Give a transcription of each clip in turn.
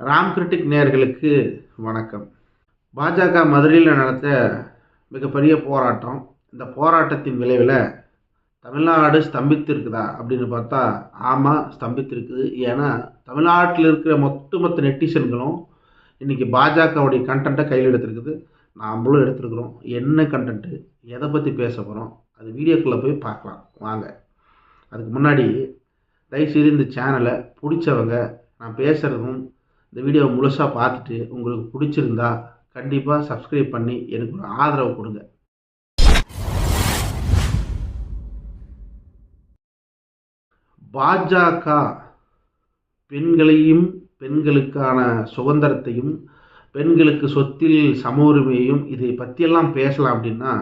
Ram critic நேர்களுக்கு வணக்கம். பாஜக மதுரையில் நடத்த மிகப்பெரிய போராட்டம். இந்த போராட்டத்தின் விளைவில் தமிழ்நாடு ஸ்தம்பித்திருக்குதா அப்படின்னு பார்த்தா ஆமாம் ஸ்தம்பித்திருக்குது. ஏன்னா தமிழ்நாட்டில் இருக்கிற ஒட்டுமொத்த நெட்டிசன்களும் இன்றைக்கி பாஜகவுடைய கண்டென்ட்டை கையில் எடுத்திருக்குது. நாம்ளும் எடுத்துருக்குறோம். என்ன கண்டென்ட்டு எதை பற்றி பேச போகிறோம் அது வீடியோக்குள்ளே போய் பார்க்கலாம். வாங்க. அதுக்கு முன்னாடி தயவுசெய்து இந்த சேனலை பிடிச்சவங்க நான் பேசுகிறதும் இந்த வீடியோவை முழுசாக பார்த்துட்டு உங்களுக்கு பிடிச்சிருந்தா கண்டிப்பாக சப்ஸ்கிரைப் பண்ணி எனக்கு ஒரு ஆதரவு கொடுங்க. பாஜக பெண்களையும் பெண்களுக்கான சுதந்திரத்தையும் பெண்களுக்கு சொத்தில் சம உரிமையையும் இதை பற்றியெல்லாம் பேசலாம் அப்படின்னா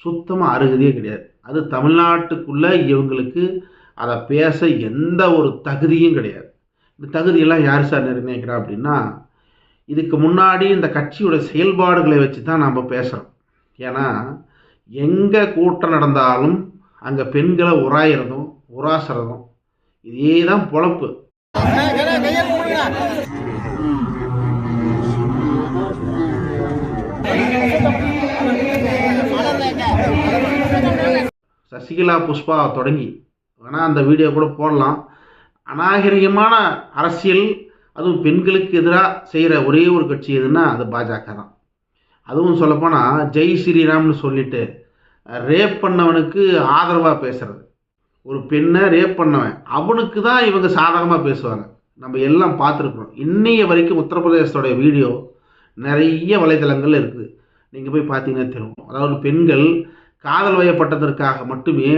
சுத்தமாக அருகதையே கிடையாது. அது தமிழ்நாட்டுக்குள்ளே இவங்களுக்கு அதை பேச எந்த ஒரு தகுதியும் கிடையாது. இந்த தகுதியெல்லாம் யார் சார் நிர்ணயிக்கிறா அப்படின்னா இதுக்கு முன்னாடி இந்த கட்சியோட செயல்பாடுகளை வச்சு தான் நாம் பேசுகிறோம் ஏன்னா எங்கே கூட்டம் நடந்தாலும் அங்கே பெண்களை உராயிறதும் உராசுறதும் இதே தான் பொழப்பு. சசிகலா புஷ்பா தொடங்கி. வேணால் அந்த வீடியோ கூட போடலாம். அநாகரிகமான அரசியல் அதுவும் பெண்களுக்கு எதிராக செய்கிற ஒரே ஒரு கட்சி எதுன்னா அது பாஜக தான். அதுவும் சொல்லப்போனால் ஜெய் ஸ்ரீராம்னு சொல்லிட்டு ரேப் பண்ணவனுக்கு ஆதரவாக பேசுறது. ஒரு பெண்ணை ரேப் பண்ணவன் அவனுக்கு தான் இவங்க சாதகமாக பேசுவாங்க. நம்ம எல்லாம் பார்த்துருக்குறோம். இன்னைய வரைக்கும் உத்தரப்பிரதேசத்தோடைய வீடியோ நிறைய வலைதளங்கள் இருக்குது. நீங்கள் போய் பார்த்தீங்கன்னா தெரியும். அதாவது பெண்கள் காதல் வயப்பட்டதற்காக மட்டுமே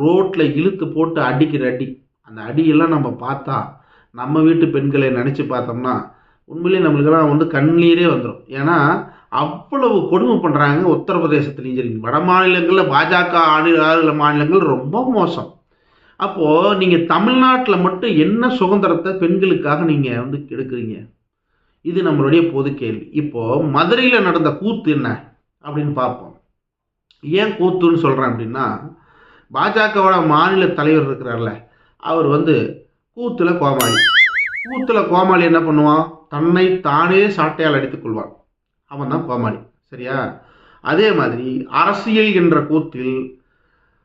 ரோட்டில் இழுத்து போட்டு அடிக்கிற அடி. அந்த அடியெல்லாம் நம்ம பார்த்தா நம்ம வீட்டு பெண்களை நினச்சி பார்த்தோம்னா உண்மையிலேயே நம்மளுக்கெல்லாம் வந்து கண்ணீரே வந்துடும் ஏன்னா அவ்வளவு கொடுமை பண்ணுறாங்க உத்தரப்பிரதேசத்துலேயும் சரி வட மாநிலங்களில் பாஜக ஆளுநர் மாநிலங்கள் ரொம்ப மோசம். அப்போது நீங்கள் தமிழ்நாட்டில் மட்டும் என்ன சுதந்திரத்தை பெண்களுக்காக நீங்கள் வந்து எடுக்கிறீங்க? இது நம்மளுடைய பொது கேள்வி. இப்போது மதுரையில் நடந்த கூத்து என்ன? அப்படின்னு பார்ப்போம். ஏன் கூத்துன்னு சொல்கிறேன் அப்படின்னா பாஜகவோட மாநில தலைவர் இருக்கிறார்ல அவர் வந்து கூத்தில் கோமாளி. கூத்தில் கோமாளி என்ன பண்ணுவான்? தன்னை தானே சாட்டையால் அடித்துக்கொள்வான் அவன் தான் கோமாளி. சரியா? அதே மாதிரி அரசியல் என்ற கூத்தில்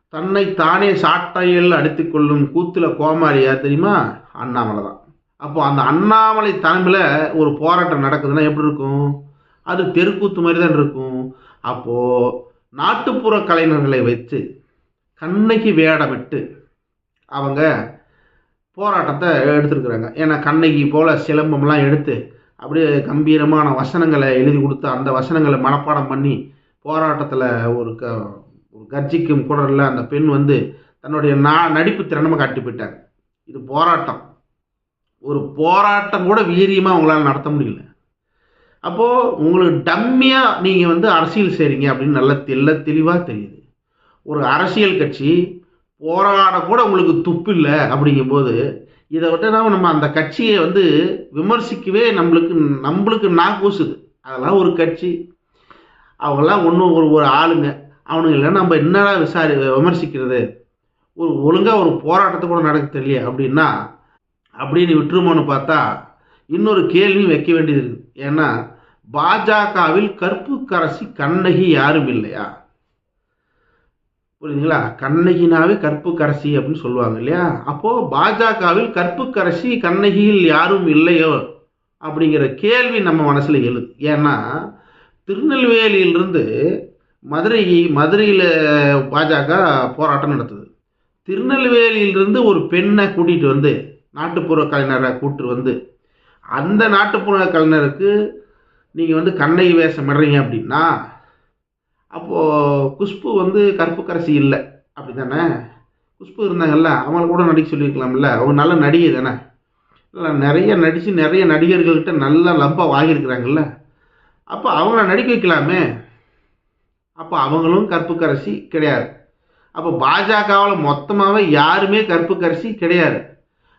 தன்னை தானே சாட்டையில் அடித்துக்கொள்ளும் கொள்ளும் கூத்தில் கோமாளியா தெரியுமா? அண்ணாமலை தான் அப்போ அந்த அண்ணாமலை தலைமையில் ஒரு போராட்டம் நடக்குதுன்னா எப்படி இருக்கும்? அது தெருக்கூத்து மாதிரி தான் இருக்கும். அப்போது நாட்டுப்புற கலைஞர்களை வைத்து கண்ணகி வேடமிட்டு அவங்க போராட்டத்தை எடுத்துருக்குறாங்க. ஏன்னா கண்ணகி போல் சிலம்பம்லாம் எடுத்து அப்படியே கம்பீரமான வசனங்களை எழுதி கொடுத்து அந்த வசனங்களை மனப்பாடம் பண்ணி போராட்டத்தில் ஒரு க ஒரு கர்ஜிக்கும் குரலில் அந்த பெண் வந்து தன்னுடைய நா நடிப்பு திறனமாக காட்டி போயிட்டாங்க. இது போராட்டம். ஒரு போராட்டம் கூட வீரியமாக உங்களால் நடத்த முடியல. அப்போது உங்களுக்கு டம்மியாக நீங்கள் வந்து அரசியல் செய்கிறீங்க அப்படின்னு நல்ல தெல்ல தெளிவாக தெரியுது. ஒரு அரசியல் கட்சி போராட கூட உங்களுக்கு துப்பு இல்லை அப்படிங்கும்போது இதை விட்டு நம்ம நம்ம அந்த கட்சியை வந்து விமர்சிக்கவே நம்மளுக்கு நம்மளுக்கு நாக்கூசுது அதெல்லாம் ஒரு கட்சி. அவங்கெல்லாம் ஒன்றும் ஒரு ஒரு ஆளுங்க. அவனுங்களை நம்ம என்னடா விசாரி விமர்சிக்கிறது? ஒரு ஒழுங்காக ஒரு போராட்டத்தை கூட நடக்க தெரியல அப்படின்னா அப்படின்னு விட்டுருமோன்னு பார்த்தா இன்னொரு கேள்வி வைக்க வேண்டியது இருக்குது ஏன்னா பாஜகவில் கற்பு கரசி கண்ணகி யாரும் இல்லையா? புரியுதுங்களா? கண்ணகினாவே கற்பு கரசி அப்படின்னு சொல்லுவாங்க இல்லையா? அப்போது பாஜகவில் கற்பு கரசி கண்ணகியில் யாரும் இல்லையோ அப்படிங்கிற கேள்வி நம்ம மனசில் எழுது. ஏன்னா திருநெல்வேலியிலிருந்து மதுரை மதுரையில் பாஜக போராட்டம் நடத்துது. திருநெல்வேலியிலிருந்து ஒரு பெண்ணை கூட்டிகிட்டு வந்து நாட்டுப்புற கலைஞரை கூட்டு வந்து அந்த நாட்டுப்புற கலைஞருக்கு நீங்கள் வந்து கண்ணகி வேஷம் இடுறீங்க அப்படின்னா அப்போது குஷ்பு வந்து கருப்பு இல்லை. அப்படி தானே குஷ்பு இருந்தாங்கல்ல அவங்கள கூட நடிக்க சொல்லியிருக்கலாம்ல. அவங்க நல்ல நடிகை தானே. இல்லை நிறைய நடித்து நிறைய நடிகர்கள்கிட்ட நல்ல லம்பாக வாங்கியிருக்கிறாங்கல்ல. அப்போ அவங்கள நடிக்க வைக்கலாமே? அப்போ அவங்களும் கருப்பு கிடையாது. அப்போ பாஜகவில் மொத்தமாகவே யாருமே கருப்பு கிடையாது.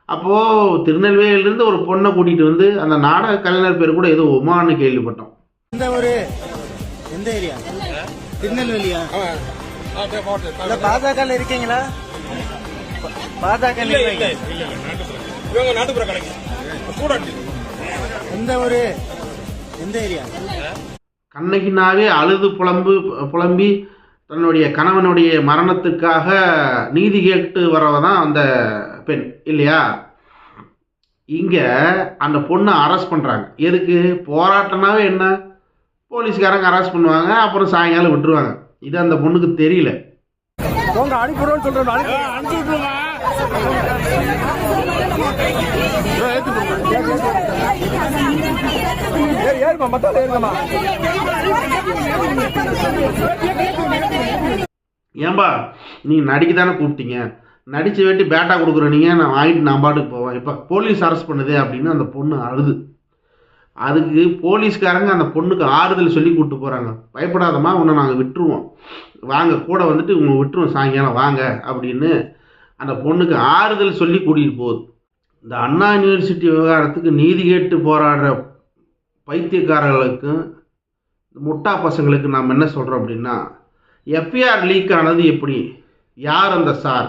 அப்போது திருநெல்வேலியிலேருந்து ஒரு பொண்ணை கூட்டிகிட்டு வந்து அந்த நாடக கலைஞர் பேர் கூட ஏதோ உமான்னு கேள்விப்பட்டோம். எந்த ஒரு எந்த ஏரியா? திருநெல்வேலியா இல்ல பாஜக இருக்கீங்களா? பாஜக எந்த ஊரு? எந்த ஏரியா? கண்ணகினாவே அழுது புலம்பு புலம்பி தன்னுடைய கணவனுடைய மரணத்துக்காக நீதி கேட்டு வரவ தான் அந்த பெண் இல்லையா? இங்கே அந்த பொண்ணை அரெஸ்ட் பண்ணுறாங்க எதுக்கு? போராட்டம்னாவே என்ன? போலீஸ்காரங்க அரெஸ்ட் பண்ணுவாங்க அப்புறம் சாயங்காலம் விட்டுருவாங்க. இது அந்த பொண்ணுக்கு தெரியல. ஏன்பா நீங்கள் நடிக்க தானே கூப்பிட்டீங்க? நடிச்சு வேட்டி பேட்டா கொடுக்குற நீங்கள் நான் வாங்கிட்டு நான் பாட்டுக்கு போவேன். இப்போ போலீஸ் அரெஸ்ட் பண்ணுது அப்படின்னு அந்த பொண்ணு அழுது. அதுக்கு போலீஸ்காரங்க அந்த பொண்ணுக்கு ஆறுதல் சொல்லி கூப்பிட்டு போகிறாங்க பயப்படாதம்மா உன்னை நாங்கள் விட்டுருவோம். வாங்க கூட வந்துட்டு உங்களை விட்டுருவோம் சாயங்காலம் வாங்க அப்படின்னு அந்த பொண்ணுக்கு ஆறுதல் சொல்லி கூட்டிகிட்டு போகுது. இந்த அண்ணா யூனிவர்சிட்டி விவகாரத்துக்கு நீதி கேட்டு போராடுற பைத்தியக்காரர்களுக்கும் முட்டா பசங்களுக்கு நாம் என்ன சொல்கிறோம் அப்படின்னா எஃப்ஐஆர் லீக் ஆனது எப்படி? யார் அந்த சார்?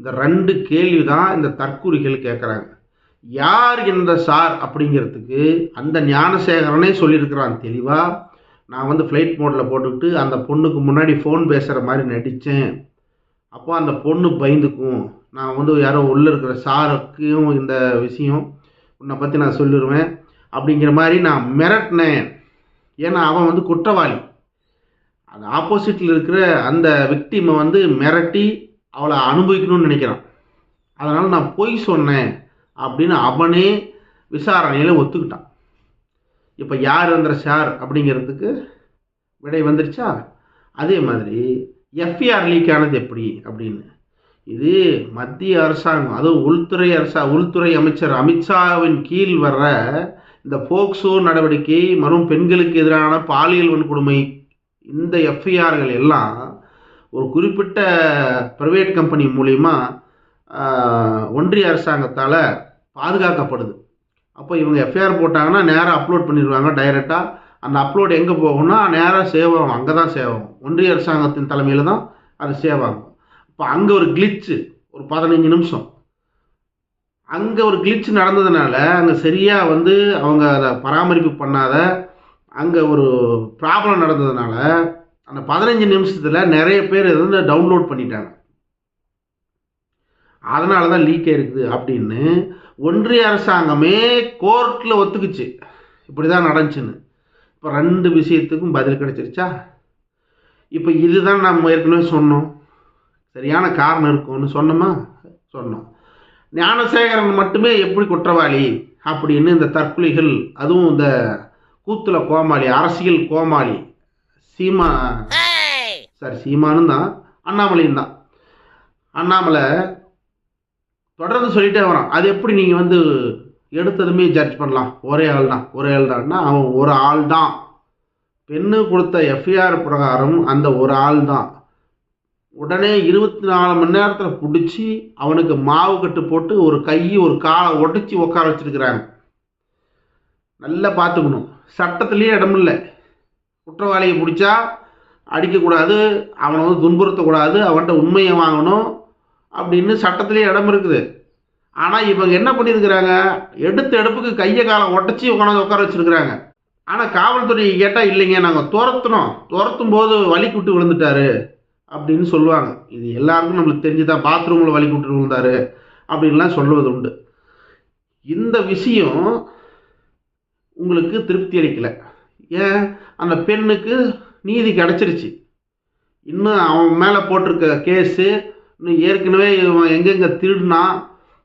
இந்த ரெண்டு கேள்வி தான் இந்த தற்கூரிகள் கேட்குறாங்க யார் இந்த சார் அப்படிங்கிறதுக்கு அந்த ஞானசேகரனே சொல்லியிருக்கிறான் தெளிவாக நான் வந்து ஃப்ளைட் மோடில் போட்டுக்கிட்டு அந்த பொண்ணுக்கு முன்னாடி ஃபோன் பேசுகிற மாதிரி நடித்தேன் அப்போ அந்த பொண்ணு பயந்துக்கும். நான் வந்து யாரோ உள்ளே இருக்கிற சாருக்கும் இந்த விஷயம் உன்னை பற்றி நான் சொல்லிடுவேன் அப்படிங்கிற மாதிரி நான் மிரட்டினேன். ஏன்னா அவன் வந்து குற்றவாளி. அந்த ஆப்போசிட்டில் இருக்கிற அந்த விக்டிமை வந்து மிரட்டி அவளை அனுபவிக்கணும்னு நினைக்கிறான். அதனால் நான் பொய் சொன்னேன். அப்படின்னு அவனே விசாரணையில் ஒத்துக்கிட்டான். இப்போ யார் அந்த சார் அப்படிங்கிறதுக்கு விடை வந்துருச்சா? அதே மாதிரி எஃப்இஆர் லீக் ஆனது எப்படி அப்படின்னு. இது மத்திய அரசாங்கம் அதுவும் உள்துறை அரசா உள்துறை அமைச்சர் அமித்ஷாவின் கீழ் வர்ற இந்த போக்சோ நடவடிக்கை மற்றும் பெண்களுக்கு எதிரான பாலியல் வன்கொடுமை இந்த எஃப்ஐஆர்கள் எல்லாம் ஒரு குறிப்பிட்ட ப்ரைவேட் கம்பெனி மூலிமா ஒன்றிய அரசாங்கத்தால் பாதுகாக்கப்படுது. அப்போ இவங்க எஃப்ஐஆர் போட்டாங்கன்னா நேராக அப்லோட் பண்ணிடுவாங்க டைரெக்டாக அந்த அப்லோட் எங்கே போகும்னா நேராக சேவ் ஆகும் அங்கே தான் சேவ் ஆகும் ஒன்றிய அரசாங்கத்தின் தலைமையில் தான் அது சேவ் ஆகும் இப்போ அங்கே ஒரு கிளிச்சு ஒரு பதினஞ்சு நிமிஷம். அங்கே ஒரு கிளிச் நடந்ததுனால அங்கே சரியாக வந்து அவங்க அதை பராமரிப்பு பண்ணாத அங்கே ஒரு ப்ராப்ளம் நடந்ததுனால அந்த பதினஞ்சு நிமிஷத்தில் நிறைய பேர் இதை வந்து டவுன்லோட் பண்ணிட்டாங்க. அதனால தான் லீக் ஆயிருக்குது அப்படின்னு ஒன்றிய அரசாங்கமே கோர்ட்டில் ஒத்துக்குச்சு. இப்படி தான் நடந்துச்சுன்னு. இப்போ ரெண்டு விஷயத்துக்கும் பதில் கிடைச்சிருச்சா? இப்போ இதுதான் நம்ம ஏற்கனவே சொன்னோம். சரியான காரணம் இருக்கும்னு சொன்னோமா? சொன்னோம். ஞானசேகரன் மட்டுமே எப்படி குற்றவாளி அப்படின்னு இந்த தற்கொலைகள் அதுவும் இந்த கூத்துல கோமாளி அரசியல் கோமாளி சீமா சாரி சீமானும் தான் அண்ணாமலையும் தான். அண்ணாமலை தொடர்ந்து சொல்லிட்டே வரான். அது எப்படி நீங்கள் வந்து எடுத்ததுமே ஜட்ஜ் பண்ணலாம். ஒரே ஆள் தான். ஒரே ஆள் தான்னா அவன் ஒரு ஆள் தான். பெண்ணு கொடுத்த எஃப்ஐஆர் பிரகாரம் அந்த ஒரு ஆள் தான். உடனே இருபத்தி நாலு மணி நேரத்தில் பிடிச்சி அவனுக்கு மாவு கட்டு போட்டு ஒரு கை ஒரு காலை உடைச்சி உட்கார வச்சிருக்கிறாங்க. நல்லா பார்த்துக்கணும். சட்டத்திலேயே இடமில்லை குற்றவாளியை பிடிச்சா அடிக்கக்கூடாது. அவனை வந்து துன்புறுத்தக்கூடாது. அவன்கிட்ட உண்மையை வாங்கணும். அப்படின்னு சட்டத்திலேயே இடம் இருக்குது. ஆனால் இவங்க என்ன பண்ணியிருக்கிறாங்க? எடுத்த எடுப்புக்கு கையை காலை உடச்சி உட்காந்து உட்கார வச்சிருக்கிறாங்க. ஆனால் காவல்துறையை கேட்டால் இல்லைங்க நாங்கள் துரத்துனோம். துரத்தும் போது வலி விட்டு விழுந்துட்டாரு அப்படின்னு சொல்லுவாங்க. இது எல்லாருக்கும் நம்மளுக்கு தெரிஞ்சுதான். பாத்ரூமில் வலி விட்டு விழுந்தாரு அப்படின்லாம் சொல்லுவது உண்டு. இந்த விஷயம் உங்களுக்கு திருப்தி அளிக்கலை. ஏன்? அந்த பெண்ணுக்கு நீதி கிடச்சிருச்சு. இன்னும் அவன் மேலே போட்டிருக்க கேஸு இன்னும் ஏற்கனவே இவன் எங்கெங்கே திருடினா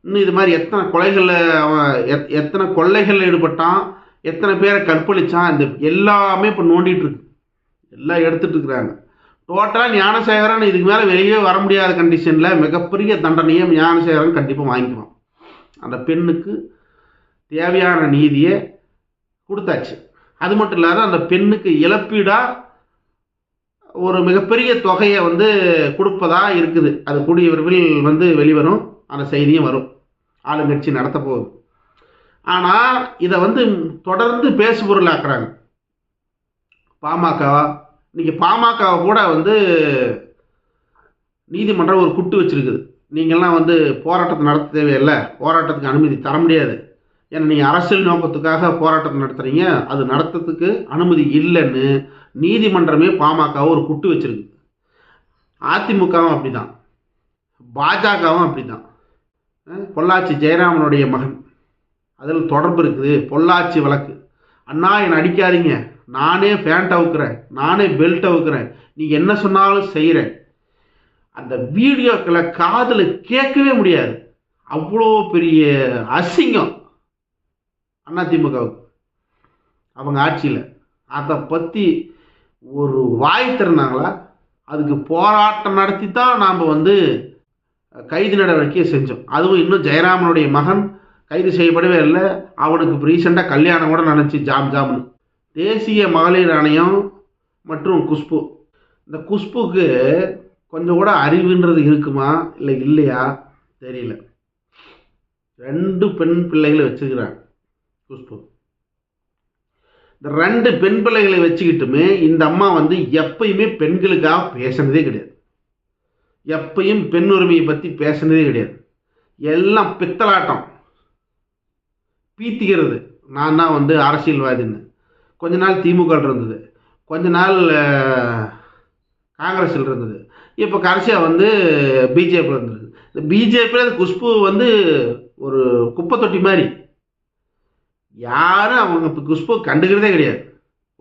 இன்னும் இது மாதிரி எத்தனை கொலைகளில் அவன் எத் எத்தனை கொள்ளைகளில் ஈடுபட்டான் எத்தனை பேரை கற்பழிச்சான் இந்த எல்லாமே இப்போ நோண்டிகிட்ருக்கு இருக்கு. எல்லாம் எடுத்துகிட்டு இருக்கிறாங்க. டோட்டலாக ஞானசேகரன் இதுக்கு மேலே வெளியே வர முடியாத கண்டிஷனில் மிகப்பெரிய தண்டனையை ஞானசேகரன் கண்டிப்பாக வாங்கிக்குவான். அந்த பெண்ணுக்கு தேவையான நீதியை கொடுத்தாச்சு. அது மட்டும் இல்லாத அந்த பெண்ணுக்கு இழப்பீடாக ஒரு மிகப்பெரிய தொகையை வந்து கொடுப்பதா இருக்குது. அது கூடிய விரைவில் வந்து வெளிவரும். அந்த செய்தியும் வரும். ஆளுங்கட்சி நடத்த போகுது. ஆனால் இதை வந்து தொடர்ந்து பேசுபொருளாக்குறாங்க பாமகவா இன்னைக்கு பாமகவை கூட வந்து நீதிமன்றம் ஒரு குட்டு வச்சிருக்குது. நீங்கள்லாம் வந்து போராட்டத்தை நடத்த தேவையில்லை. போராட்டத்துக்கு அனுமதி தர முடியாது. ஏன்னா நீங்கள் அரசியல் நோக்கத்துக்காக போராட்டம் நடத்துகிறீங்க அது நடத்துறதுக்கு அனுமதி இல்லைன்னு நீதிமன்றமே பாமகவை ஒரு குட்டு வச்சிருக்கு. அதிமுகவும் அப்படி தான் பாஜகவும் அப்படி தான் பொள்ளாச்சி ஜெயராமனுடைய மகன். அதில் தொடர்பு இருக்குது. பொள்ளாச்சி வழக்கு. அண்ணா என்னை அடிக்காதீங்க. நானே ஃபேண்ட் அவுக்கிறேன். நானே பெல்ட் அவுக்குறேன். நீ என்ன சொன்னாலும் செய்கிறேன் அந்த வீடியோக்களை காதில் கேட்கவே முடியாது. அவ்வளோ பெரிய அசிங்கம் அதிமுகவுக்கு அவங்க ஆட்சியில். அதை பற்றி ஒரு வாய் திறனாங்களா அதுக்கு போராட்டம் நடத்தி தான் நாம் வந்து கைது நடவடிக்கையை செஞ்சோம். அதுவும் இன்னும் ஜெயராமனுடைய மகன் கைது செய்யப்படவே இல்லை. அவனுக்கு ரீசெண்டாக கல்யாணம் கூட நினச்சி ஜாம் ஜாம்னு. தேசிய மகளிர் ஆணையம் மற்றும் குஷ்பு. இந்த குஷ்புக்கு கொஞ்சம் கூட அறிவுன்றது இருக்குமா? இல்லை இல்லையா? தெரியல. ரெண்டு பெண் பிள்ளைகளை வச்சுக்கிறாங்க குஷ்பு. ரெண்டு பெண் பிள்ளைகளை வச்சுக்கிட்டுமே இந்த அம்மா வந்து எப்பயுமே பெண்களுக்காக பேசினதே கிடையாது. எப்பயும் பெண் உரிமையை பற்றி பேசினதே கிடையாது. எல்லாம் பித்தலாட்டம். பீத்திக்கிறது. நான் தான் வந்து அரசியல்வாதின்னு. கொஞ்ச நாள் திமுக இருந்தது. கொஞ்ச நாள் காங்கிரஸில் இருந்தது. இப்போ கடைசியாக வந்து பிஜேபியில் இருந்தது. இந்த பிஜேபியில் குஷ்பு வந்து ஒரு குப்பை தொட்டி மாதிரி யாரும் அவங்க இப்போ குஷ்பு கண்டுக்கிறதே கிடையாது.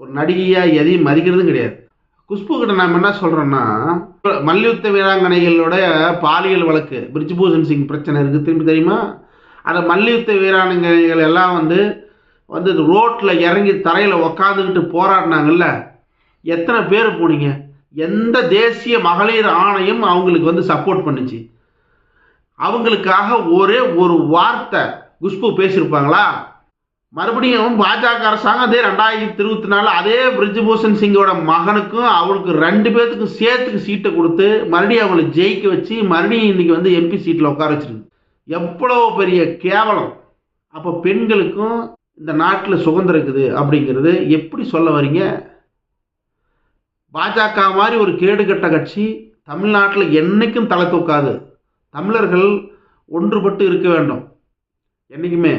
ஒரு நடிகையாக எதையும் மதிக்கிறதும் கிடையாது. குஷ்பு கிட்ட நாம் என்ன சொல்கிறோன்னா மல்யுத்த வீராங்கனைகளோட பாலியல் வழக்கு பிரிஜ்பூஷன் சிங் பிரச்சனை இருக்குது திரும்பி தெரியுமா? அந்த மல்யுத்த வீராங்கனைகள் எல்லாம் வந்து வந்து ரோட்டில் இறங்கி தரையில் உக்காந்துக்கிட்டு போராடினாங்கல்ல எத்தனை பேர் போனீங்க? எந்த தேசிய மகளிர் ஆணையம் அவங்களுக்கு வந்து சப்போர்ட் பண்ணுச்சு? அவங்களுக்காக ஒரே ஒரு வார்த்தை குஷ்பு பேசியிருப்பாங்களா? மறுபடியும் பாஜக அரசாங்கம் அதே ரெண்டாயிரத்தி இருபத்தி நாலு அதே பிரிஜ்பூஷன் சிங்கோட மகனுக்கும் அவளுக்கு ரெண்டு பேர்த்துக்கும் சேர்த்துக்கு சீட்டை கொடுத்து மறுபடியும் அவங்களை ஜெயிக்க வச்சு மறுபடியும் இன்னைக்கு வந்து எம்பி சீட்டில் உட்கார வச்சிருக்கு. எவ்வளோ பெரிய கேவலம். அப்போ பெண்களுக்கும் இந்த நாட்டில் சுதந்திரம் இருக்குது அப்படிங்கிறது எப்படி சொல்ல வரீங்க? பாஜக மாதிரி ஒரு கேடுகட்ட கட்சி தமிழ்நாட்டில் என்றைக்கும் தலை தூக்காது. தமிழர்கள் ஒன்றுபட்டு இருக்க வேண்டும். என்றைக்குமே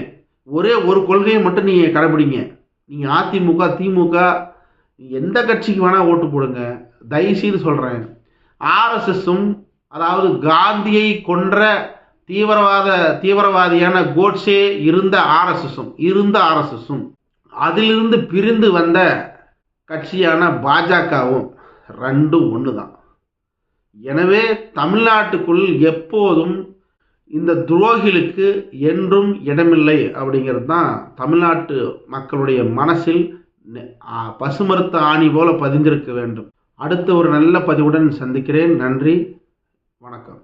ஒரே ஒரு கொள்கையை மட்டும் நீங்கள் கடைபிடிங்க. நீங்கள் அதிமுக திமுக எந்த கட்சிக்கு வேணால் ஓட்டு போடுங்க. தயவுசெய்து சொல்கிறேன் ஆர்எஸ்எஸும் அதாவது காந்தியை கொன்ற தீவிரவாத தீவிரவாதியான கோட்ஸே இருந்த ஆர்எஸ்எஸும் இருந்த ஆர்எஸ்எஸும் அதிலிருந்து பிரிந்து வந்த கட்சியான பாஜகவும் ரெண்டும் ஒன்று தான் எனவே தமிழ்நாட்டுக்குள் எப்போதும் இந்த துரோகிகளுக்கு என்றும் இடமில்லை அப்படிங்கிறது தான் தமிழ்நாட்டு மக்களுடைய மனசில் பசுமருத்த ஆணி போல பதிந்திருக்க வேண்டும். அடுத்த ஒரு நல்ல பதிவுடன் சந்திக்கிறேன். நன்றி. வணக்கம்.